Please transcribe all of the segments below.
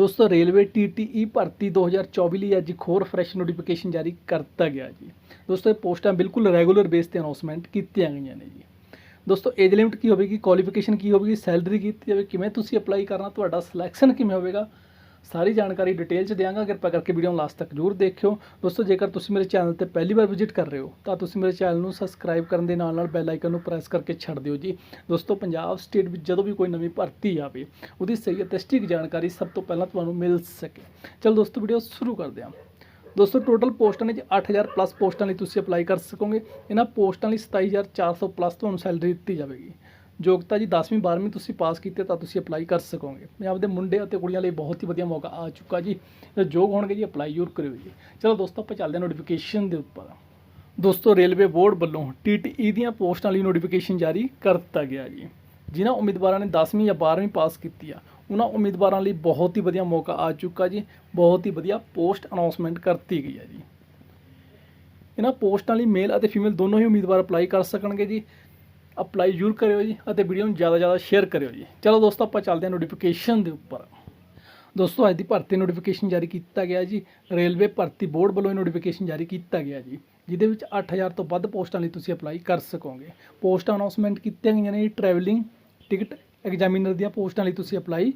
ਦੋਸਤੋ, ਰੇਲਵੇ ਟੀਟੀਈ ਭਰਤੀ 2024 ਲਈ ਅੱਜ ਇੱਕ ਹੋਰ ਫਰੈਸ਼ ਨੋਟੀਫਿਕੇਸ਼ਨ ਜਾਰੀ ਕਰਤਾ ਗਿਆ ਜੀ। ਦੋਸਤੋ, ਇਹ ਪੋਸਟਾਂ ਬਿਲਕੁਲ ਰੈਗੂਲਰ ਬੇਸ ਤੇ ਅਨਾਉਂਸਮੈਂਟ ਕੀਤੀਆਂ ਗਈਆਂ ਨੇ ਜੀ। ਦੋਸਤੋ ਏਜ ਲਿਮਿਟ ਕੀ ਹੋਵੇਗੀ ਕੁਆਲੀਫਿਕੇਸ਼ਨ ਕੀ ਹੋਵੇਗੀ ਸੈਲਰੀ ਕੀ ਹੋਵੇਗੀ, ਕਿਵੇਂ ਤੁਸੀਂ ਅਪਲਾਈ ਕਰਨਾ, ਤੁਹਾਡਾ ਸਿਲੈਕਸ਼ਨ ਕਿਵੇਂ ਹੋਵੇਗਾ ਸਾਰੀ ਜਾਣਕਾਰੀ ਡਿਟੇਲ ਚ ਦਿਆਂਗਾ। ਕਿਰਪਾ ਕਰਕੇ ਵੀਡੀਓ ਨੂੰ ਲਾਸਟ ਤੱਕ ਜ਼ਰੂਰ ਦੇਖਿਓ। ਦੋਸਤੋ, ਜੇਕਰ ਤੁਸੀਂ ਮੇਰੇ ਚੈਨਲ ਤੇ ਪਹਿਲੀ ਵਾਰ ਵਿਜ਼ਿਟ ਕਰ ਰਹੇ ਹੋ, ਤਾਂ ਤੁਸੀਂ ਮੇਰੇ ਚੈਨਲ ਨੂੰ ਸਬਸਕ੍ਰਾਈਬ ਕਰਨ ਦੇ ਨਾਲ ਨਾਲ ਬੈਲ ਆਈਕਨ ਨੂੰ ਪ੍ਰੈਸ ਕਰਕੇ ਛੱਡ ਦਿਓ ਜੀ। ਦੋਸਤੋ, ਪੰਜਾਬ ਸਟੇਟ ਵਿੱਚ ਜਦੋਂ ਵੀ ਕੋਈ ਨਵੀਂ ਭਰਤੀ ਆਵੇ, ਉਹਦੀ ਸਹੀ ਅਤੇ ਸਟਿਕ ਜਾਣਕਾਰੀ ਸਭ ਤੋਂ ਪਹਿਲਾਂ ਤੁਹਾਨੂੰ ਮਿਲ ਸਕੇ। ਚਲੋ ਦੋਸਤੋ ਵੀਡੀਓ ਸ਼ੁਰੂ ਕਰਦੇ ਹਾਂ। ਦੋਸਤੋ ਟੋਟਲ ਪੋਸਟਾਂ ਨੇ ਜੀ 8000 ਪਲੱਸ ਪੋਸਟਾਂ ਲਈ ਤੁਸੀਂ ਅਪਲਾਈ ਕਰ ਸਕੋਗੇ। ਇਹਨਾਂ ਪੋਸਟਾਂ ਲਈ 27400 ਪਲੱਸ ਤੁਹਾਨੂੰ ਸੈਲਰੀ ਦਿੱਤੀ ਜਾਵੇਗੀ। ਯੋਗਤਾ ਜੀ 10ਵੀਂ 12ਵੀਂ ਤੁਸੀਂ ਪਾਸ ਕੀਤੇ ਤਾਂ ਤੁਸੀਂ ਅਪਲਾਈ ਕਰ ਸਕੋਗੇ। ਪੰਜਾਬ ਦੇ ਮੁੰਡੇ ਅਤੇ ਕੁੜੀਆਂ ਲਈ ਬਹੁਤ ਹੀ ਵਧੀਆ ਮੌਕਾ ਆ ਚੁੱਕਾ ਜੀ। ਯੋਗ ਹੋਣਗੇ ਜੀ ਅਪਲਾਈ ਜ਼ਰੂਰ ਕਰਿਓ ਜੀ। ਚਲੋ ਦੋਸਤੋ, ਆਪਾਂ ਚੱਲਦੇ ਹਾਂ ਨੋਟੀਫਿਕੇਸ਼ਨ ਦੇ ਉੱਪਰ। ਦੋਸਤੋ, ਰੇਲਵੇ ਬੋਰਡ ਵੱਲੋਂ ਟੀਟਈ ਦੀਆਂ ਪੋਸਟਾਂ ਲਈ ਨੋਟੀਫਿਕੇਸ਼ਨ ਜਾਰੀ ਕਰ ਦਿੱਤਾ ਗਿਆ ਜੀ। ਜਿਨ੍ਹਾਂ ਉਮੀਦਵਾਰਾਂ ਨੇ 10ਵੀਂ ਜਾਂ 12ਵੀਂ ਪਾਸ ਕੀਤੀ ਆ, ਉਹਨਾਂ ਉਮੀਦਵਾਰਾਂ ਲਈ ਬਹੁਤ ਹੀ ਵਧੀਆ ਮੌਕਾ ਆ ਚੁੱਕਾ ਜੀ। ਬਹੁਤ ਹੀ ਵਧੀਆ ਪੋਸਟ ਅਨਾਉਂਸਮੈਂਟ ਕਰਤੀ ਗਈ ਹੈ ਜੀ। ਇਹਨਾਂ ਪੋਸਟਾਂ ਲਈ ਮੇਲ ਅਤੇ ਫੀਮੇਲ ਦੋਨੋਂ ਹੀ ਉਮੀਦਵਾਰ ਅਪਲਾਈ ਕਰ ਸਕਣਗੇ ਜੀ। ਅਪਲਾਈ ਜ਼ਰੂਰ ਕਰਿਓ ਜੀ ਅਤੇ ਵੀਡੀਓ ਨੂੰ ਜ਼ਿਆਦਾ ਜ਼ਿਆਦਾ ਸ਼ੇਅਰ ਕਰਿਓ ਜੀ। ਚਲੋ ਦੋਸਤੋ, ਆਪਾਂ ਚੱਲਦੇ ਹਾਂ ਨੋਟੀਫਿਕੇਸ਼ਨ ਦੇ ਉੱਪਰ। ਦੋਸਤੋ, ਅੱਜ ਦੀ ਭਰਤੀ ਨੋਟੀਫਿਕੇਸ਼ਨ ਜਾਰੀ ਕੀਤਾ ਗਿਆ ਜੀ। ਰੇਲਵੇ ਭਰਤੀ ਬੋਰਡ ਵੱਲੋਂ ਇਹ ਨੋਟੀਫਿਕੇਸ਼ਨ ਜਾਰੀ ਕੀਤਾ ਗਿਆ ਜੀ, ਜਿਹਦੇ ਵਿੱਚ 8000 ਤੋਂ ਵੱਧ ਪੋਸਟਾਂ ਲਈ ਤੁਸੀਂ ਅਪਲਾਈ ਕਰ ਸਕੋਗੇ। ਪੋਸਟ ਅਨਾਉਂਸਮੈਂਟ ਕੀਤੀਆਂ ਗਈਆਂ ਨੇ ਟਰੈਵਲਿੰਗ ਟਿਕਟ ਐਗਜ਼ਾਮੀਨਰ ਦੀਆਂ ਪੋਸਟਾਂ ਲਈ ਤੁਸੀਂ ਅਪਲਾਈ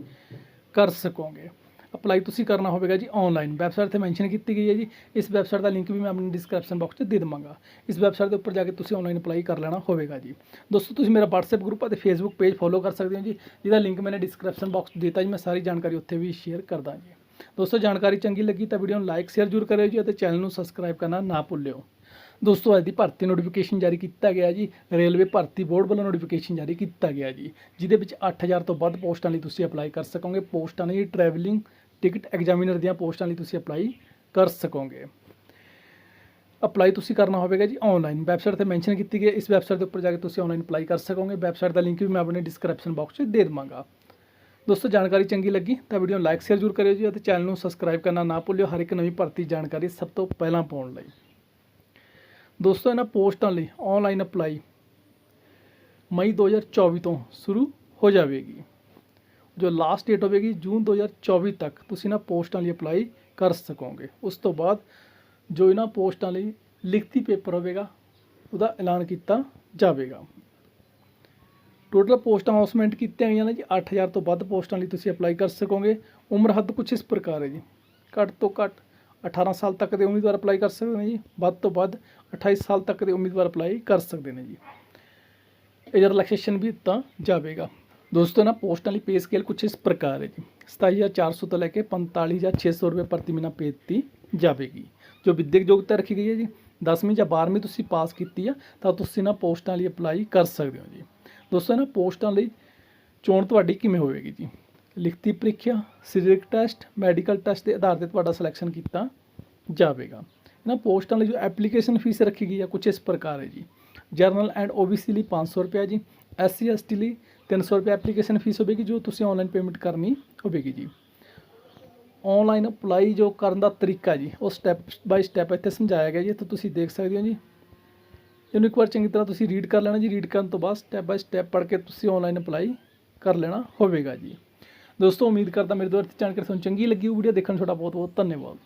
ਕਰ ਸਕੋਗੇ। ਅਪਲਾਈ ਤੁਸੀਂ ਕਰਨਾ ਹੋਵੇਗਾ ਜੀ ਆਨਲਾਈਨ ਵੈਬਸਾਈਟ ਤੇ ਮੈਂਸ਼ਨ ਕੀਤੀ ਗਈ ਹੈ ਜੀ। ਇਸ ਵੈਬਸਾਈਟ ਦਾ ਲਿੰਕ ਵੀ ਮੈਂ ਆਪਣੀ ਡਿਸਕ੍ਰਿਪਸ਼ਨ ਬਾਕਸ 'ਚ ਦੇ ਦੇਵਾਂਗਾ। ਇਸ ਵੈਬਸਾਈਟ ਦੇ ਉੱਪਰ ਜਾ ਕੇ ਤੁਸੀਂ ਆਨਲਾਈਨ ਅਪਲਾਈ ਕਰ ਲੈਣਾ ਹੋਵੇਗਾ ਜੀ। ਦੋਸਤੋ, ਤੁਸੀਂ ਮੇਰਾ WhatsApp ਗਰੁੱਪ ਅਤੇ Facebook ਪੇਜ ਫੋਲੋ ਕਰ ਸਕਦੇ ਹੋ ਜੀ, ਜਿਹਦਾ ਲਿੰਕ ਮੈंने ਡਿਸਕ੍ਰਿਪਸ਼ਨ ਬਾਕਸ 'ਚ ਦਿੱਤਾ ਜੀ। ਮੈਂ ਸਾਰੀ ਜਾਣਕਾਰੀ ਉੱਥੇ ਵੀ ਸ਼ੇਅਰ ਕਰਦਾ ਜੀ। ਦੋਸਤੋ, ਜਾਣਕਾਰੀ ਚੰਗੀ ਲੱਗੀ ਤਾਂ ਵੀਡੀਓ ਨੂੰ ਲਾਈਕ ਸ਼ੇਅਰ ਜ਼ਰੂਰ ਕਰਿਓ ਜੀ ਅਤੇ ਚੈਨਲ ਨੂੰ ਸਬਸਕ੍ਰਾਈਬ ਕਰਨਾ ਨਾ ਭੁੱਲਿਓ। ਦੋਸਤੋ, ਅੱਜ ਦੀ ਭਰਤੀ ਨੋਟੀਫਿਕੇਸ਼ਨ ਜਾਰੀ ਕੀਤਾ ਗਿਆ ਜੀ। ਰੇਲਵੇ ਭਰਤੀ ਬੋਰਡ ਵੱਲੋਂ ਨੋਟੀਫਿਕੇਸ਼ਨ ਜਾਰੀ ਕੀਤਾ ਗਿਆ ਜੀ, ਜਿਹਦੇ ਵਿੱਚ 8000 ਤੋਂ ਵੱਧ ਪੋਸਟਾਂ ਲਈ ਤੁਸੀਂ ਅਪਲਾਈ ਕਰ ਸਕੋਗੇ। ਪੋਸਟਾਂ ਨੇ ਟਰੈਵਲਿੰਗ ਟਿਕਟ ਐਗਜ਼ਾਮੀਨਰ ਦੀਆਂ ਪੋਸਟਾਂ ਲਈ ਤੁਸੀਂ ਅਪਲਾਈ ਕਰ ਸਕੋਗੇ। ਅਪਲਾਈ ਤੁਸੀਂ ਕਰਨਾ ਹੋਵੇਗਾ ਜੀ ਆਨਲਾਈਨ ਵੈਬਸਾਈਟ ਤੇ ਮੈਂਸ਼ਨ ਕੀਤੀ ਗਈ ਇਸ ਵੈਬਸਾਈਟ ਦੇ ਉੱਪਰ ਜਾ ਕੇ ਤੁਸੀਂ ਆਨਲਾਈਨ ਅਪਲਾਈ ਕਰ ਸਕੋਗੇ। ਵੈਬਸਾਈਟ ਦਾ ਲਿੰਕ ਵੀ ਮੈਂ ਆਪਣੇ ਡਿਸਕ੍ਰਿਪਸ਼ਨ ਬਾਕਸ 'ਚ ਦੇ ਦੇਵਾਂਗਾ। ਦੋਸਤੋ, ਜਾਣਕਾਰੀ ਚੰਗੀ ਲੱਗੀ ਤਾਂ ਵੀਡੀਓ ਨੂੰ ਲਾਈਕ ਸ਼ੇਅਰ ਜ਼ਰੂਰ ਕਰਿਓ ਜੀ ਅਤੇ ਚੈਨਲ ਨੂੰ ਸਬਸਕ੍ਰਾਈਬ ਕਰਨਾ ਨਾ ਭੁੱਲਿਓ। ਹਰ ਇੱਕ ਨਵੀਂ ਭਰਤੀ ਜਾਣਕਾਰੀ ਸਭ ਤੋਂ ਪਹਿਲਾਂ ਪਾਉਣ ਲਈ। ਦੋਸਤੋ, ਇਹਨਾਂ ਪੋਸਟਾਂ ਲਈ ਆਨਲਾਈਨ ਅਪਲਾਈ ਮਈ 2024 ਤੋਂ ਸ਼ੁਰੂ ਹੋ ਜਾਵੇਗੀ। ਜੋ ਲਾਸਟ ਡੇਟ ਹੋਵੇਗੀ ਜੂਨ 2024 ਤੱਕ, ਤੁਸੀਂ ਇਹਨਾਂ ਪੋਸਟਾਂ ਲਈ ਅਪਲਾਈ ਕਰ ਸਕੋਗੇ। ਉਸ ਤੋਂ ਬਾਅਦ ਜੋ ਇਹਨਾਂ ਪੋਸਟਾਂ ਲਈ ਲਿਖਤੀ ਪੇਪਰ ਹੋਵੇਗਾ, ਉਹਦਾ ਐਲਾਨ ਕੀਤਾ ਜਾਵੇਗਾ। ਟੋਟਲ ਪੋਸਟਾਂ ਅਨਾਉਂਸਮੈਂਟ ਕੀਤੀਆਂ ਗਈਆਂ ਨੇ ਜੀ 8000 ਤੋਂ ਵੱਧ ਪੋਸਟਾਂ ਲਈ ਤੁਸੀਂ ਅਪਲਾਈ ਕਰ ਸਕੋਗੇ। ਉਮਰ ਹੱਦ ਕੁਝ ਇਸ ਪ੍ਰਕਾਰ ਹੈ ਜੀ। ਘੱਟ ਤੋਂ ਘੱਟ 18 ਸਾਲ ਤੱਕ ਦੇ ਉਮੀਦਵਾਰ ਅਪਲਾਈ ਕਰ ਸਕਦੇ ਨੇ ਜੀ, ਵੱਧ ਤੋਂ ਵੱਧ 28 ਸਾਲ ਤੱਕ ਦੇ ਉਮੀਦਵਾਰ ਅਪਲਾਈ ਕਰ ਸਕਦੇ ਨੇ ਜੀ। ਇਹ ਰਿਲੈਕਸੇਸ਼ਨ ਵੀ ਦਿੱਤਾ ਜਾਵੇਗਾ। ਦੋਸਤੋ, ਨਾ ਪੋਸਟਾਂ ਲਈ ਪੇ ਸਕੇਲ ਕੁਝ ਇਸ ਪ੍ਰਕਾਰ ਹੈ ਜੀ। 27400 ਤੋਂ ਲੈ ਕੇ 45 ਜਾਂ 600 ਰੁਪਏ ਪ੍ਰਤੀ ਮਹੀਨਾ ਪੇ ਦਿੱਤੀ ਜਾਵੇਗੀ। ਜੋ ਵਿਦਿਅਕ ਯੋਗਤਾ ਰੱਖੀ ਗਈ ਹੈ ਜੀ 10ਵੀਂ ਜਾਂ 12ਵੀਂ ਤੁਸੀਂ ਪਾਸ ਕੀਤੀ ਆ, ਤਾਂ ਤੁਸੀਂ ਨਾ ਪੋਸਟਾਂ ਲਈ ਅਪਲਾਈ ਕਰ ਸਕਦੇ ਹੋ ਜੀ। ਦੋਸਤੋ ਇਹਨਾਂ ਪੋਸਟਾਂ ਲਈ ਚੋਣ ਤੁਹਾਡੀ ਕਿਵੇਂ ਹੋਵੇਗੀ ਜੀ? ਲਿਖਤੀ ਪ੍ਰੀਖਿਆ ਸਰੀਰਕ ਟੈਸਟ, ਮੈਡੀਕਲ ਟੈਸਟ ਦੇ ਆਧਾਰ ਤੇ ਤੁਹਾਡਾ ਸਿਲੈਕਸ਼ਨ ਕੀਤਾ ਜਾਵੇਗਾ। ਇਹਨਾਂ ਪੋਸਟਾਂ ਲਈ ਜੋ ਐਪਲੀਕੇਸ਼ਨ ਫੀਸ ਰੱਖੀ ਗਈ ਹੈ ਕੁਝ ਇਸ ਪ੍ਰਕਾਰ ਹੈ ਜੀ। ਜਰਨਲ ਐਂਡ ਓਬੀਸੀ ਲਈ 500 ਰੁਪਏ ਜੀ ਐਸਸੀ ਐਸਟੀ ਲਈ 300 ਰੁਪਏ ਐਪਲੀਕੇਸ਼ਨ ਫੀਸ ਹੋਵੇਗੀ, ਜੋ ਤੁਸੀਂ ਆਨਲਾਈਨ ਪੇਮੈਂਟ ਕਰਨੀ ਹੋਵੇਗੀ ਜੀ। ਆਨਲਾਈਨ ਅਪਲਾਈ ਜੋ ਕਰਨ ਦਾ ਤਰੀਕਾ ਜੀ, ਉਹ ਸਟੈਪ ਬਾਈ ਸਟੈਪ ਇੱਥੇ ਸਮਝਾਇਆ ਗਿਆ ਜੀ ਤਾਂ ਤੁਸੀਂ ਦੇਖ ਸਕਦੇ ਹੋ ਜੀ। ਇਹਨੂੰ ਇੱਕ ਵਾਰ ਚੰਗੀ ਤਰ੍ਹਾਂ ਤੁਸੀਂ ਰੀਡ ਕਰ ਲੈਣਾ ਜੀ ਰੀਡ ਕਰਨ ਤੋਂ ਬਾਅਦ ਸਟੈਪ ਬਾਈ ਸਟੈਪ ਪੜ੍ਹ ਕੇ ਤੁਸੀਂ ਆਨਲਾਈਨ ਅਪਲਾਈ ਕਰ ਲੈਣਾ ਹੋਵੇਗਾ ਜੀ। ਦੋਸਤੋ, ਉਮੀਦ ਕਰਦਾ ਮੇਰੇ ਦੁਆਰਾ ਜਾਣਕਾਰੀ ਤੁਹਾਨੂੰ ਚੰਗੀ ਲੱਗੀ ਉਹ ਵੀਡੀਓ ਦੇਖਣ ਤੁਹਾਡਾ ਬਹੁਤ ਬਹੁਤ ਧੰਨਵਾਦ।